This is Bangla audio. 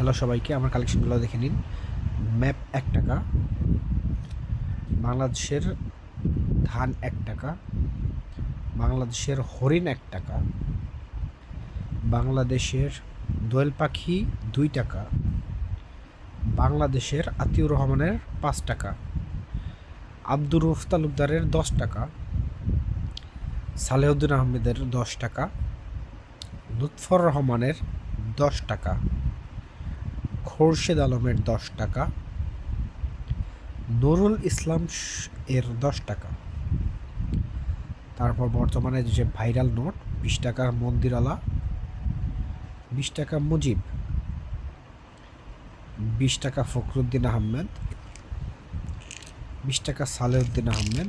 হ্যালো সবাইকে, আমার কালেকশনগুলো দেখে নিন। ম্যাপ এক টাকা। বাংলাদেশের ধান এক টাকা। বাংলাদেশের হরিণ এক টাকা। বাংলাদেশের দোয়েল পাখি দুই টাকা। বাংলাদেশের আতিউর রহমানের পাঁচ টাকা। আব্দুর রুফ তালুকদারের দশ টাকা। সালেউদ্দিন আহমেদের দশ টাকা। লুৎফর রহমানের দশ টাকা। খোরশেদ আলমের দশ টাকা, নুরুল ইসলাম এর দশ টাকা। তারপর বর্তমানে যে ভাইরাল নোট, বিশ টাকার মন্দিরালা, বিশ টাকা মুজিব, বিশ টাকা ফখরুদ্দিন আহমেদ, বিশ টাকা সালেউদ্দিন আহমেদ